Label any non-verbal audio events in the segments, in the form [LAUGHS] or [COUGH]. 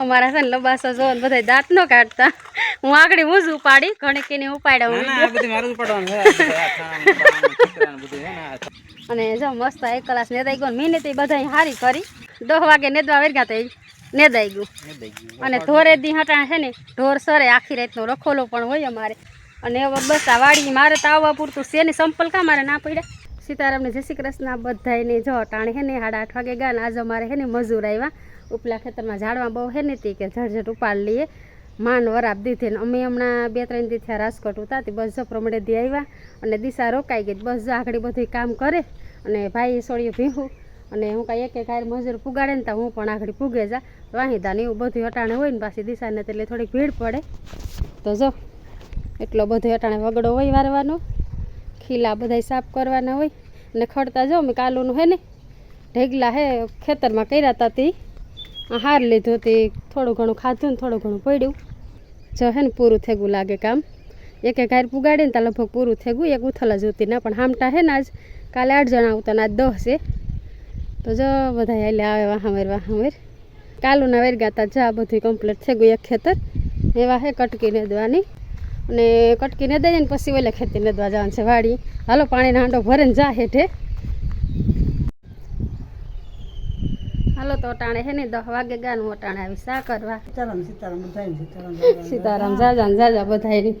અમારા છે ને લબાસો જો બધા દાંત નો કાઢતા. હું આગળ હું જ ઉપાડી ઘણી ને ઉપાડ્યા અને જો મસ્ત એક કલાસ નેદાઈ ગયો ને મહિને તે બધા હારી કરી. દસ વાગે નેદવા વેરગા તો નેદાઈ ગયું. દઈ ગયું. અને ધોરે દી હટાણ છે ને ઢોર સરે આખી રાતનો રખોલો પણ હોય અમારે. અને હવે બસ આ વાડી મારે તો આવવા પૂરતું છે ને સંપલ કા મારે ના પડ્યા? સીતારામને જય શ્રી કૃષ્ણ. બધાને જો અટાણે હે ને સાડા આઠ વાગે ગયા ને આજે અમારે હે ને મજૂર આવ્યા. ઉપલા ખેતરમાં ઝાડવા બહુ હે ને તે કે ઝડઝડ ઉપાડ લઈએ. માન વરાપ દીધી ને અમે હમણાં બે ત્રણ દી થયા રાજકોટ ઉતા તે બસ જો પ્રમણે દી આવ્યા અને દિશા રોકાઈ ગઈ. બસ જો આગળ બધું કામ કરે અને ભાઈ સોળીએ ભીહું અને હું કાંઈ એક એક મજૂર પુગાડે ને તો હું પણ આગળ પૂગે જા. વાહિદા ને એવું બધું અટાણે હોય ને પાછી દિશાને એટલે થોડીક ભીડ પડે. તો જો, એટલો બધો અટાણે વગડો હોય વારવાનો. ખીલા બધાય સાફ કરવાના હોય અને ખડતા જો મેં કાલુનું હે ને ઢેગલા હે, ખેતરમાં કર્યા હતા તે. હાર લીધું તે, થોડું ઘણું ખાધું ને થોડું ઘણું પડ્યું. જો હે ને પૂરું થેગું લાગે કામ. એક એક હાર પુગાડે ને ત્યાં લગભગ પૂરું થેગું, એક ઉથલા જોતી ના, પણ હામટા હે ને આજ કાલે આઠ જણા આવતા ને આજ દસ છે. તો જો બધા હાલે આવે વાહામેર વાહામેર કાલુના વેર. ગાતા જા બધું કમ્પ્લીટ થઈ ગયું એક ખેતર. એવા હે કટકીને નદવાની અને કટકી ને જાય ને પછી ઓલે ખેતી નદવા જવાનું છે વાડી. હાલો પાણીનો હાંડો ભરે ને જા હેઠે. હાલો તો અટાણે હે ને દસ વાગે ગાનું અટાણે આવી શા કરવા? સીતારામ સીતારામ સીતારામ જાજા જાજા બધાયની.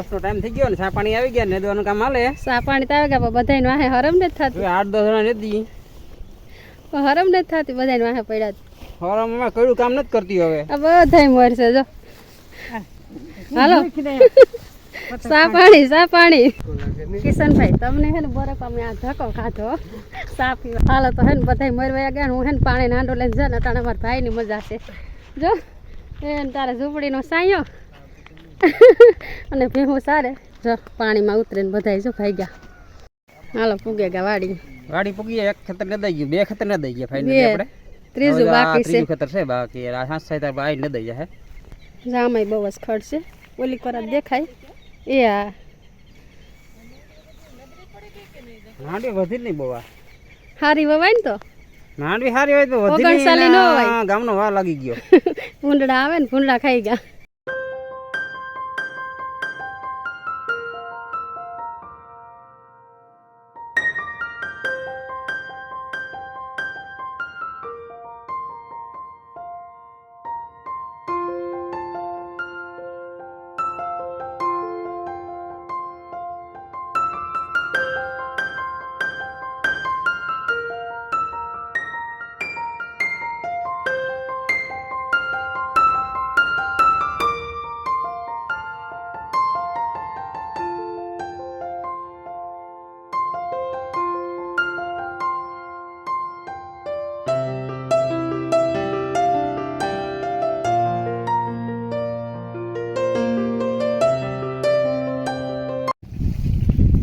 દસ નો ટાઈમ થઈ ગયો ને પાણી આવી ગયા ને નેદવાનું કામ હાલે? સા પાણી તો આવે ગયા બધા વાહે હરમ નથી થતી. આઠ દસ જણા નથી હરમ નથી થતી બધાને વાહે પડ્યા હરમમાં કયું કામ નથી કરતી હવે? બધા મરશે જો. હાલો. સા [LAUGHS] પાણી સા પાણી. કિશનભાઈ તમને હે ને બરફ અમે આ ધક્કો ખાધો. સા પીવા. હાલો તો હે ને બધાય મરવા ગયા ને હું હે ને પાણી નાંડો લઈને જાય ને તાણે મારા ભાઈની મજા છે. જો એ તારા ઝૂંપડી ઝૂંપડીનો સાયો. અને ભીહું સારે. જો પાણીમાં ઉતરીને બધાય જો ભાઈ ગયા. હાલો પૂગે ગયા વાડી. વાડી પૂગી એક ખેતર નદાઈ ગયું બે ખેતર નદાઈ ગયા ફાઈનલ આપણે. ત્રીજું બાકી છે. ત્રીજું ખેતર છે બાકી આ સાત સાત બાઈ નદાઈ જાય જામાઈ બહુ જ ખડશે ઓલી કરા દેખાય. એ આ. નાડી વધી નહીં બહુ હારી વવાય ને તો? નાડી સારી હોય તો વધી ન ને ગામનો વા લાગી ગયો. [LAUGHS] ભૂંડડા આવે ને ભૂંડડા ખાઈ ગયા.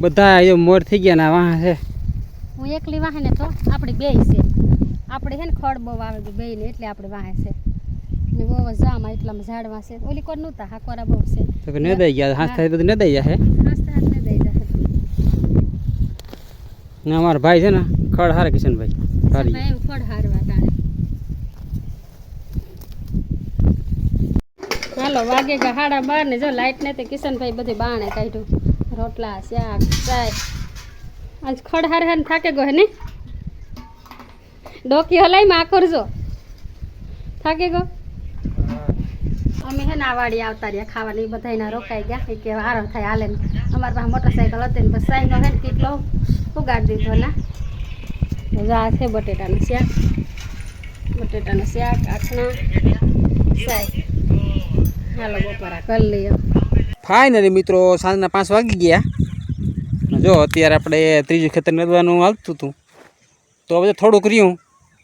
બધા એ મોર થઈ ગયા ના વાહ છે. હું એકલી વાહે ને તો આપણી બે છે. આપણે છે ને ખડ બહુ આવે છે બે ને એટલે આપણે વાહે છે. ને બહુ જામ એટલામાં ઝાડવા છે. ઓલી કોર નહોતા હાકોરા બહુ છે. તો કે નદાઈ ગયા હાથ થાય બધું નદાઈ જાય હાસ્તા હાથ ને દઈ જાય ને અમારા ભાઈ છે ને ખડ હારે કિશનભાઈ. એવું ખડ હારવા તાણે હાલો વાગે ગયા હાડા બાર ને જો લાઈટ ને તે કિશનભાઈ બધી બાણે કાઢ્યું. રોટલા, શાક, ચાય. આજ ખડ હારે હારે થાકે ગયો ને? ડોકી હલાઈ માં કરજો થાકે ગયો અમે હે ને આવતા રહ્યા ખાવાની બધા એના રોકાઈ ગયા. કે આરો થાય હાલે અમારી પાસે મોટરસાઇકલ હતી ને, બસ સાઈનો હે કેટલો ઉગાડી દીધો ના. આ છે બટેટાનું શાક. બટેટાનું શાક આછના સાય હાલો બપોરા કરી લઈએ ફાઇનલી મિત્રો સાંજના પાંચ વાગી ગયા. જો અત્યારે આપણે ત્રીજું ખેતર નદવાનું આવતું હતું. તો હવે થોડુંક રહ્યું.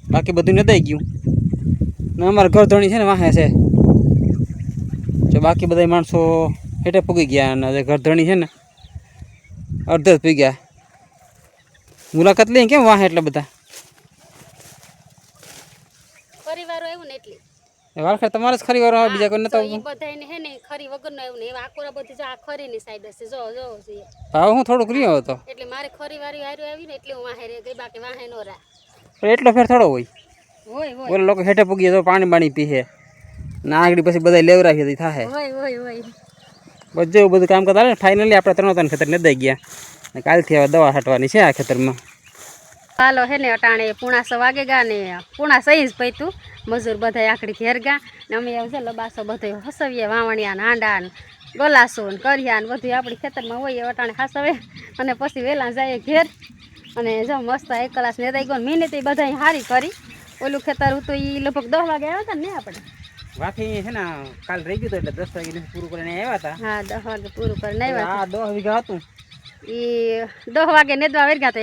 બાકી બધું નદાઈ ગયું. ને અમારા ઘર ધણી છે ને વાહે છે. જો બાકી બધા માણસો હેઠે પૂગી ગયા અને જે ઘર ધણી છે ને અડધે જ પી ગયા મુલાકાત લઈ કેમ વાહે એટલે બધા? પરિવારો એવું ને એટલે. તમારે જ ખરી વાર બીજા કોઈ નતા ખરી વગરનો એવું ને એવા આકોરા બધી જો આ ખરીની સાઈડ હશે. જો જો ભાવ હું થોડુંક રહ્યો હતો એટલે મારે ખરી વારી હારી આવી ને એટલે હું વાહે રે ગઈ બાકી વાહે નો રા એટલો ફેર થોડો હોય. હોય હોય. ઓલા લોકો હેઠે પૂગીએ તો પાણી પાણી પીએ ના આગળ પછી બધા લેવરાવી થાય હોય હોય હોય. બધું બધું કામ કરતા ને ફાઇનલી આપણે ત્રણ ત્રણ ખેતર નદાઈ ગયા. ને કાલથી હવે દવા હટવાની છે આ ખેતરમાં. હાલો હે ને અટાણે પૂણા સો વાગે ગા ને પૂણા સહી જ પૈતું મજૂર બધા આખડી ઘેર ગયા ને અમે એમ છે લબાસો બધો હસવીએ વાવણિયા ને આંડા ને ગલાસો ને કરિયા ને બધું આપણી ખેતરમાં હોય એ વટાણે હાસવે અને પછી વહેલા જાય ઘેર. અને જો મસ્ત એક કલાક ને ગયો ને મહેનત એ બધા હારી કરી. ઓલું ખેતર હતું એ લગભગ દસ વાગે આવ્યા હતા ને આપણે. વાથી છે ને કાલ રહી ગયું હતું એટલે દસ વાગે પૂરું કરીને આવ્યા હતા. હા દસ વાગે પૂરું કરીને આવ્યા દસ વીઘા હતું. એ દસ વાગે નેદવા વેરગા તો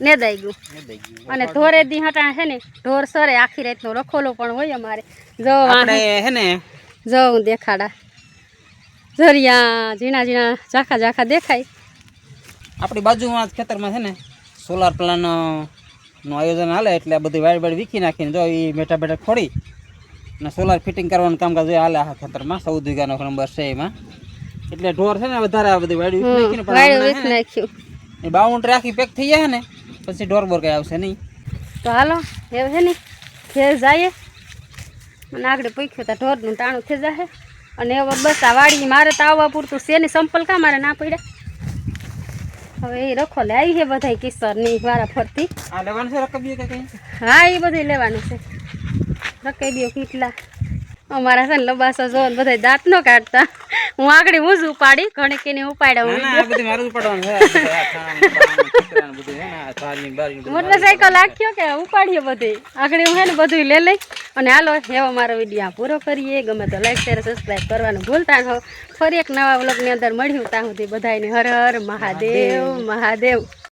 એ દઈ ગયું. અને ઢોરે દી હટા છે ને ઢોર સરે આખી રાતનો રખોલો પણ હોય અમારે. જો હે ને જો હું દેખાડા. ઝરિયા ઝીણા ઝીણા ઝાખા ઝાખા દેખાય. આપણી બાજુમાં ખેતરમાં છે ને સોલાર પ્લાનનું આયોજન હાલે એટલે બધી વાડ વાડ વીખી નાખીને જો એ બેઠા બેઠા ખોડી અને સોલાર ફિટિંગ કરવાનું કામકાજ હાલે આ ખેતરમાં. ચૌદ વીઘાનો નંબર છે એમાં. એટલે ઢોર છે ને વધારે આ બધી વાડી નાખીને બાઉન્ડ્રી આખી પેક થઈ જાય ને પછી ઢોર બોર કઈ આવશે નહીં. તો હાલો એવું છે ને ખેર જાય અને આગળ પૂછ્યું તા ઢોરનું ટાણું થઈ જાય અને હવે બસ આ વાડી મારે તો આવવા પૂરતું છે ને સંપલ કા મારે ના પડ્યા? હવે એ રખો લે આવી છે બધા કિસ્સરની વારા ફરતી. છે હા એ બધું લેવાનું છે. રકાઈ દો કેટલા. અમારા છે ને લબાસો જો બધા દાંત નો કાઢતા. હું આગળ હું જ ઉપાડી ઘણી કે ઉપાડ્યા હું ના બધું ને બારી આખ્યો કે ઉપાડીએ આગળ હું હે ને બધું લઈ લઈ. અને હાલો એવો મારો વીડિયો પૂરો કરીએ. ગમે તો લાઈક શેર સબસ્ક્રાઈબ કરવાનું ભૂલતા ન હો. ફરી એક નવા વ્લોગની અંદર મળ્યું ત્યાં સુધી બધાને હર હર મહાદેવ. મહાદેવ.